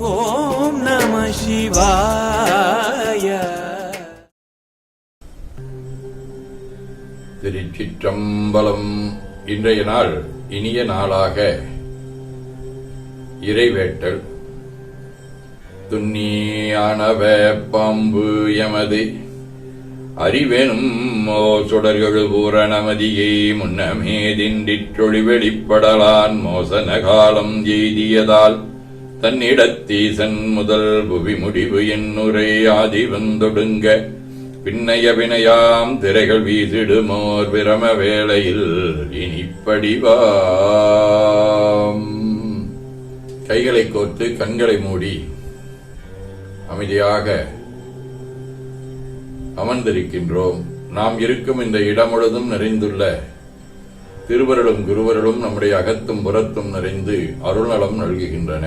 ஓம் நம சிவாய. திருச்சிற்றம்பலம் இன்றைய நாள் இனிய நாளாக. இறைவேட்டல். துண்ணியானவ பாம்பு எமது அறிவெனும் ஓ சுடர்கள் பூரணமதியை முன்னமே திண்டிற்றொழி வெளிப்படலான் மோசன காலம் எய்தியதால் தன்னிடத்தீசன் முதல் புவி முடிவு என்னுரை ஆதி வந்தொடுங்க. பின்னைய வினையாம் திரைகள் வீசிடுமோர் பிரம வேளையில் இனிப்படிவாம். கைகளை கோர்த்து கண்களை மூடி அமைதியாக அமர்ந்திருக்கின்றோம். நாம் இருக்கும் இந்த இடம் முழுதும் நிறைந்துள்ள திருவருளும் குருவருளும் நம்முடைய அகத்தும் புறத்தும் நிறைந்து அருள்நலம் நல்குகின்றன.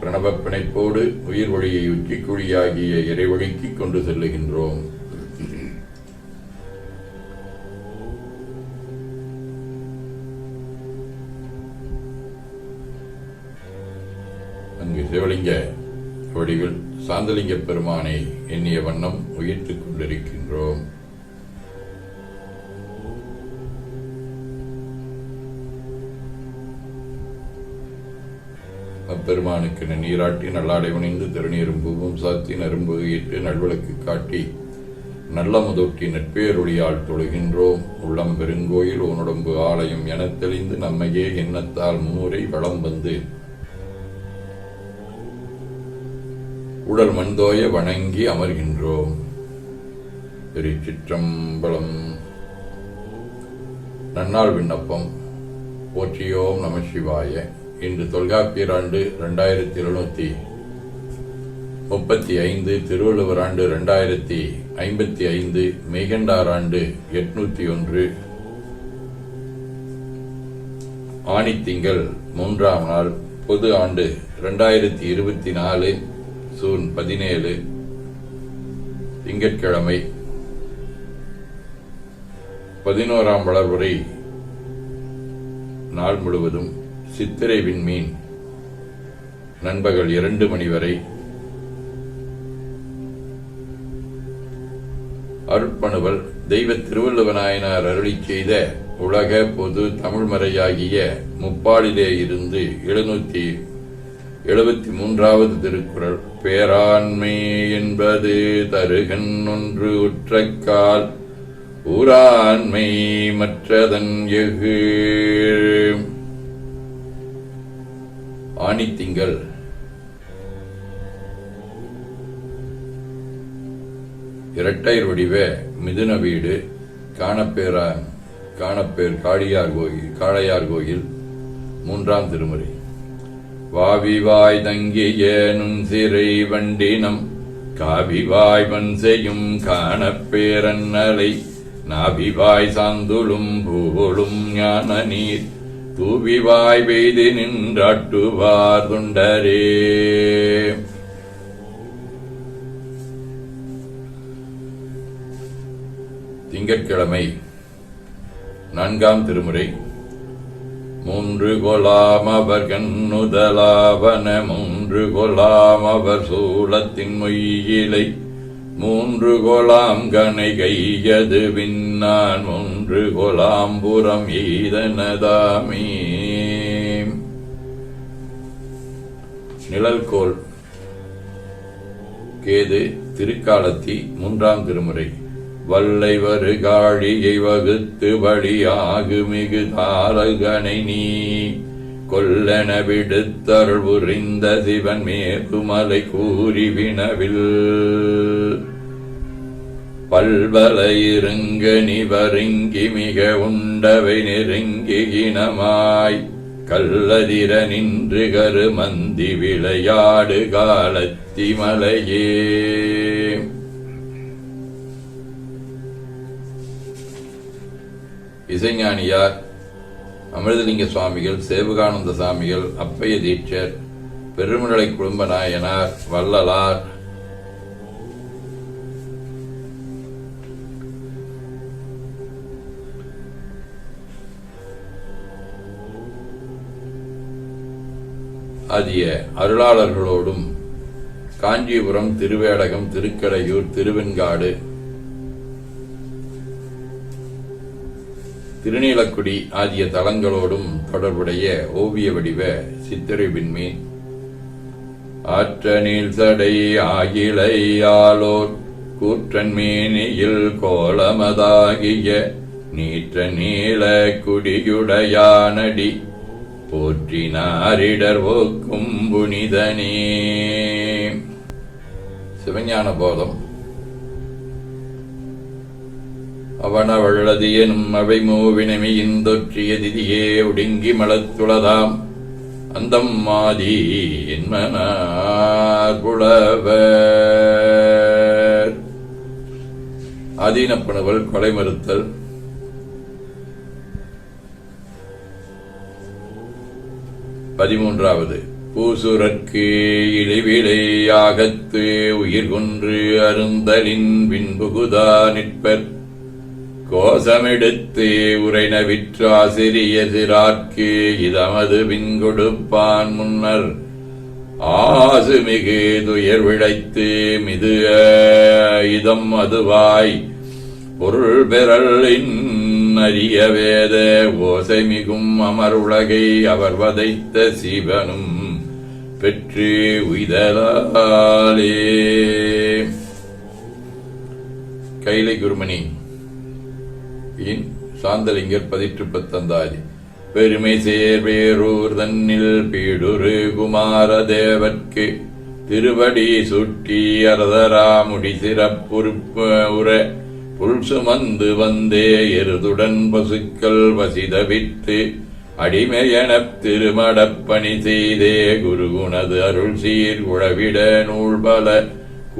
பிரணவ பிணைப்போடு உயிர் வழியை உச்சிக்குழியாகிய இறைவழிக்கு கொண்டு செல்லுகின்றோம். அங்கு சிவலிங்க வடிவில் சாந்தலிங்க பெருமானை எண்ணிய வண்ணம் உயிர்த்துக் கொண்டிருக்கின்றோம். அப்பெருமானுக்கு நீராட்டி நல்லாடை உணைந்து திருநீரும் பூவும் சாத்தி நரும்பு இட்டு நல்விளக்கு காட்டி நல்ல முதொட்டி நட்பேருடையால் தொழுகின்றோம். உள்ளம் பெருங்கோயில் உன்னுடம்பு ஆலயம் என தெளிந்து நம்மையே எண்ணத்தால் மூரை வளம் வந்து உடல் மண்தோய வணங்கி அமர்கின்றோம். திருச்சிற்றம்பலம். நன்னாள் விண்ணப்பம். போற்றியோம் நம சிவாய. இன்று தொல்காப்பியர் ஆண்டு ரெண்டாயிரத்தி எழுநூத்தி முப்பத்தி ஐந்து திருவள்ளுவர் ஆண்டு ரெண்டாயிரத்தி ஐம்பத்தி ஐந்து மெய்கண்டார் ஆண்டு எட்நூத்தி ஒன்று. ஆணித்திங்கள் மூன்றாம் நாள் பொது ஆண்டு இரண்டாயிரத்தி இருபத்தி நாலு சூன் பதினேழு திங்கட்கிழமை. பதினோராம் வளர்வுரை நாள் முழுவதும். சித்திரை விண்மீன் நண்பகல் இரண்டு மணி வரை. அருட்பணுவல் தெய்வ திருவள்ளுவநாயனார் அருளி செய்த உலக பொது தமிழ்மறையாகிய முப்பாளிலே இருந்து எழுநூத்தி எழுபத்தி மூன்றாவது திருக்குறள். பேராண்மை என்பது தருகன் ஒன்று உற்றக்கால் ஊராண்மை மற்றதன் எகு ஆணித்திங்கள். இரட்டையர் வடிவ மிதுன வீடு காணப்பேரா காணப்பேர் காளியார் கோயில் காளையார் கோயில் மூன்றாம் திருமுறை. வாவிவாய் தங்கிய நுண்சிறை வண்டினம் காவிவாய் வன்செயும் காணப்பேரன்னலை நாவிவாய் சாந்துளும் பூவொழும் ஞான நீர் புவிவாய் பெய்து நின்றாட்டுவார் தொண்டரே. திங்கட்கிழமை நான்காம் திருமுறை. மூன்று கொலாம் அவர் கண்ணுதலாவன மூன்று கொலாம் அவர் சூளத்தின் மொய்யிலை மூன்று கொலாம் கனை கையது விண்ணான் மூன்று கொலாம்புறம் ஈதனதாமே. நிழல்கோல் கேது திருக்காலத்தி மூன்றாம் திருமுறை. வல்லை வருகாழியை வகுத்து வழியாகு மிகு தாரகனை நீ. கொல்லென விடுத்தருள் புரிந்த சிவன் மேபுமலை கூறி வினவில். பல்வல இருங்க நிவருங்கி மிக உண்டவை நெருங்கி இனமாய் கல்லதிர நின்று கருமந்தி விளையாடு காலத்தி மலையே இசைஞானியார் அமிர்தலிங்க சுவாமிகள் சேவகானந்த சாமிகள் அப்பைய தீட்சர் பெருமிழலை குடும்ப நாயனார் வள்ளலார் ஆகிய அருளாளர்களோடும் காஞ்சிபுரம் திருவேடகம் திருக்கடையூர் திருவெண்காடு திருநீலக்குடி ஆகிய தலங்களோடும் தொடர்புடைய ஓவிய வடிவ சித்திரை விண்மீன் ஆற்றனில் சடை ஆலோர் கூற்றன் மேனியில் கோலமதாகிய நீற்ற நீல குடியுடையானடி. போற்றினாரிடர் ஓக்கும் புனிதனே. சிவஞான போதம். அவனவள்ளது எனும் அவை மூவினமையின் தொற்றிய திதியே ஒடுங்கி மலத்துளதாம் அந்தம் மாதி என்மனார் புலவர். ஆதீனப்பணுவல் கொலை மறுத்தல். பதிமூன்றாவது. பூசுரற்கு இழிவிலையாகத்து உயிர் கொன்று அருந்தலின் பின்புகுதா நிற்பர். கோசமெடுத்து உரைன விற்றாசிரிய சிறார்க்கு இதமது பின் கொடுப்பான் முன்னர். ஆசுமிகு துயர் விழைத்து மிது இதம் அதுவாய். பொருள் பெறலின் அரிய வேத ஓசை மிகும் அமருலகை அவர் வதைத்த சிவனும் பெற்று உய்தலாலே. கைலை குருமணி இன் சாந்தலிங்கர் பதிற்று பத்தந்தாதி பெருமை சேர் பேரூர் தன்னில் பீடுரு குமார தேவர்க்கு திருவடி சுட்டி அரதராமுடி சிறப்புறுப்பு உர புல் சுமந்து வந்தே எருதுடன் பசுக்கள் வசிதவித்து அடிமையனப் திருமடப்பணி செய்தே குருகுணது அருள் சீர் நூல் நூல்பல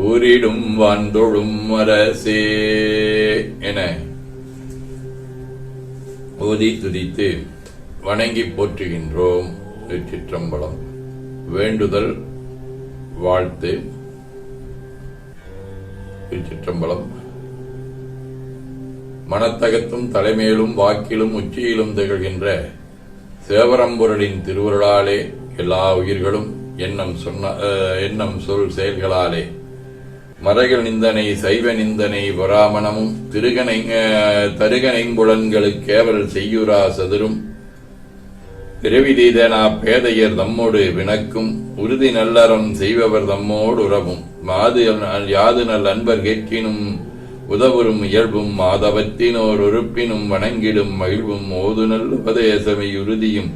கூறிடும் வான்தொழும் அரசே என ஓதி துதித்து வணங்கி போற்றுகின்றோம் சிற்றம்பலம் வேண்டுதல் வாழ்த்து. திருச்சிற்றம்பலம். மனத்தகத்தும் தலைமையிலும் வாக்கிலும் உச்சியிலும் திகழ்கின்ற சேவரம்பொருளின் திருவருளாலே எல்லா உயிர்களும் எண்ணம் சொன்ன அஹ், எண்ணம் சொல் செயல்களாலே. மறைகள் நிந்தனை சைவ நிந்தனை வராமணமும் திருகனை அஹ், தருகனைங்குளன்களுக்கேவல் செய்யுரா சதுரும். பிறவிதீதனா பேதையர் தம்மோடு வினக்கும் உறுதி நல்லறம் செய்பவர் தம்மோடு உறவும். மாது யாது நல் அன்பர் கேட்கினும் உதவுறும் இயல்பும் மாதவத்தினோர் உறுப்பினும் வணங்கிடும் மகிழ்வும் ஓதுநல் உபதேசமை உறுதியும்.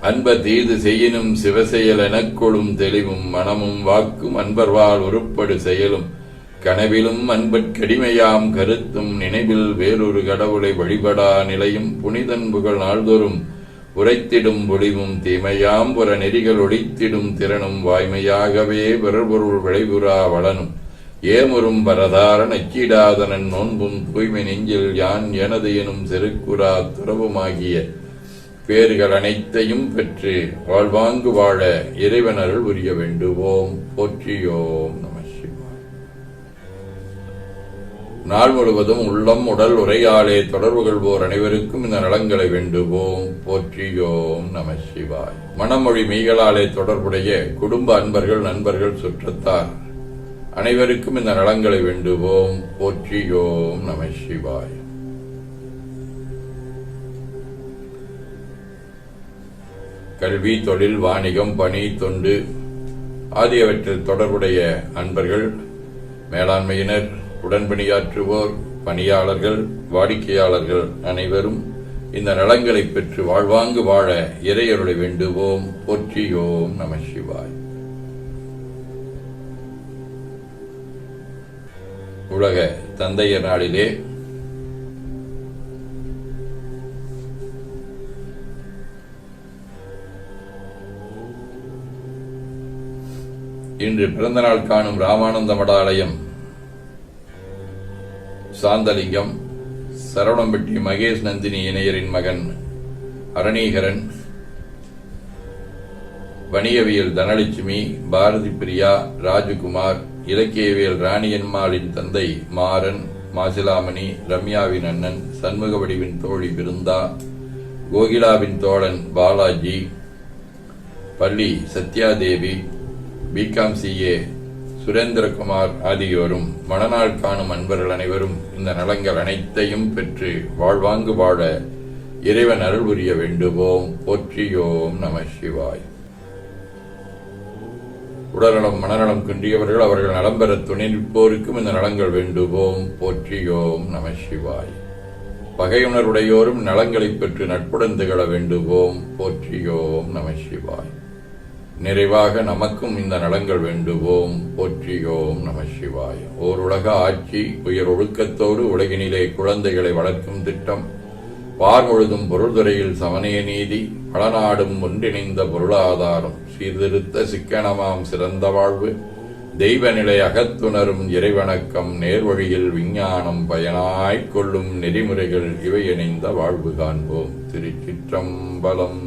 அன்ப தீது செய்யினும் சிவசெயல் எனக்கொழும் தெளிவும் மனமும் வாக்கும் அன்பர்வால் உருப்படு செயலும். கனவிலும் அன்பற்கடிமையாம் கருத்தும் நினைவில் வேறொரு கடவுளை வழிபடா நிலையும் புனிதன் புகழ் நாள்தோறும். உரைத்திடும் ஒளிவும் தீமையாம் புற நெறிகள் ஒழித்திடும் திறனும் வாய்மையாகவே பிறர்பொருள் விளைவுறா வளனும். ஏமுறும் பரதார நச்சிடாதனன் நோன்பும் தூய்மை நெஞ்சில் யான் எனது எனும் செருக்குறா துறவுமாகிய பேர்கள் அனைத்தையும் பெற்று வாழ்வாங்கு வாழ இறைவனருள் உரிய வேண்டுவோம். போற்றியோம் நம நாள் முழுவதும் உள்ளம் உடல் உரையாலே தொடர்பு கொள்வோர் அனைவருக்கும் இந்த நலங்களை வேண்டுவோம். போற்றியோம் நம சிவாய். மனமொழி மெய்களாலே தொடர்புடைய குடும்ப அன்பர்கள் நண்பர்கள் சுற்றத்தார் அனைவருக்கும் இந்த நலங்களை வேண்டுவோம். போற்றியோம் நம சிவாய். கல்வி தொழில் வாணிகம் பணி தொண்டு ஆகியவற்றில் தொடர்புடைய அன்பர்கள் மேலாண்மையினர் உடன்பணியாற்றுவோர் பணியாளர்கள் வாடிக்கையாளர்கள் அனைவரும் இந்த நலங்களை பெற்று வாழ்வாங்கு வாழ இறையருளை வேண்டுவோம். போற்றியோம் நம சிவாய். உலக தந்தையர் நாளிலே இன்று பிறந்தநாள் காணும் ராமானந்த மடாலயம் சாந்தலிங்கம் சரவணம்பட்டி மகேஷ் நந்தினி இணையரின் மகன் அரணீகரன் வணிகவியல் தனலட்சுமி பாரதி பிரியா ராஜகுமார் இலக்கியவியல் ராணியன்மாளின் தந்தை மாறன் மாசிலாமணி ரம்யாவின் அண்ணன் சண்முக வடிவின் தோழி பிருந்தா கோகிலாவின் தோழன் பாலாஜி பள்ளி சத்யாதேவி பிகாம் சிஏ சுரேந்திரகுமார் ஆகியோரும் மணநாள் காணும் அன்பர்கள் அனைவரும் இந்த நலங்கள் அனைத்தையும் பெற்று வாழ்வாங்கு வாழ இறைவன் அருள் புரிய வேண்டுவோம். போற்றியோம் நம சிவாய். உடல்நலம் மனநலம் குன்றியவர்கள் அவர்கள் நலம் பெற துணை நிற்போருக்கும் இந்த நலங்கள் வேண்டுவோம். போற்றியோம் நம சிவாய். பகையுணர்வுடையோரும் நலங்களைப் பெற்று நட்புடன் திகழ வேண்டுவோம். போற்றியோம் நம சிவாய். நிறைவாக நமக்கும் இந்த நலங்கள் வேண்டுவோம். போற்றியோம் நம சிவாய். ஓர் உலக ஆட்சி உயர் ஒழுக்கத்தோடு உலகினிலே குழந்தைகளை வளர்க்கும் திட்டம். பார்முழுதும் பொருள்துறையில் சமநய நீதி பலநாடும் ஒன்றிணைந்த பொருளாதாரம் சீர்திருத்த சிக்கனமாம் சிறந்த வாழ்வு தெய்வ நிலை அகத்துணரும் இறைவணக்கம் நேர்வழியில் விஞ்ஞானம் பயனாய்க் கொள்ளும் நெறிமுறைகள் இவை இணைந்த வாழ்வு காண்போம். திருச்சிற்றம்பலம்.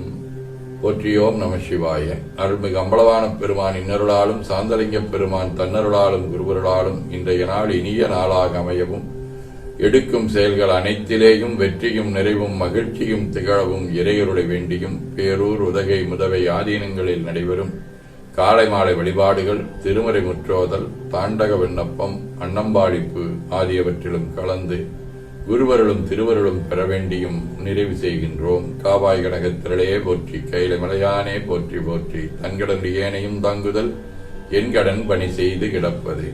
போற்றியோம் நம சிவாய. அருள்மிகு அம்பலவான பெருமான் இன்னருளாலும் சாந்தலிங்க பெருமான் தன்னருளாலும் குருவருளாலும் இன்றைய நாள் இனிய நாளாக அமையவும். எடுக்கும் செயல்கள் அனைத்திலேயும் வெற்றியும் நிறைவும் மகிழ்ச்சியும் திகழவும் இறையருளை வேண்டியும் பேரூர் உதகை முதவை ஆதீனங்களில் நடைபெறும் காலை மாலை வழிபாடுகள் திருமறை முற்றோதல் தாண்டக விண்ணப்பம் அன்னம்பாடிப்பு ஆகியவற்றிலும் கலந்து குருவருளும் திருவருளும் பெற வேண்டியும் நிறைவு செய்கின்றோம். காவாய் கனகத்திரளே போற்றி கையில மலையானே போற்றி போற்றி. தன்கடன் ஏனையும் தாங்குதல் என் கடன் பணி செய்து கிடப்பது.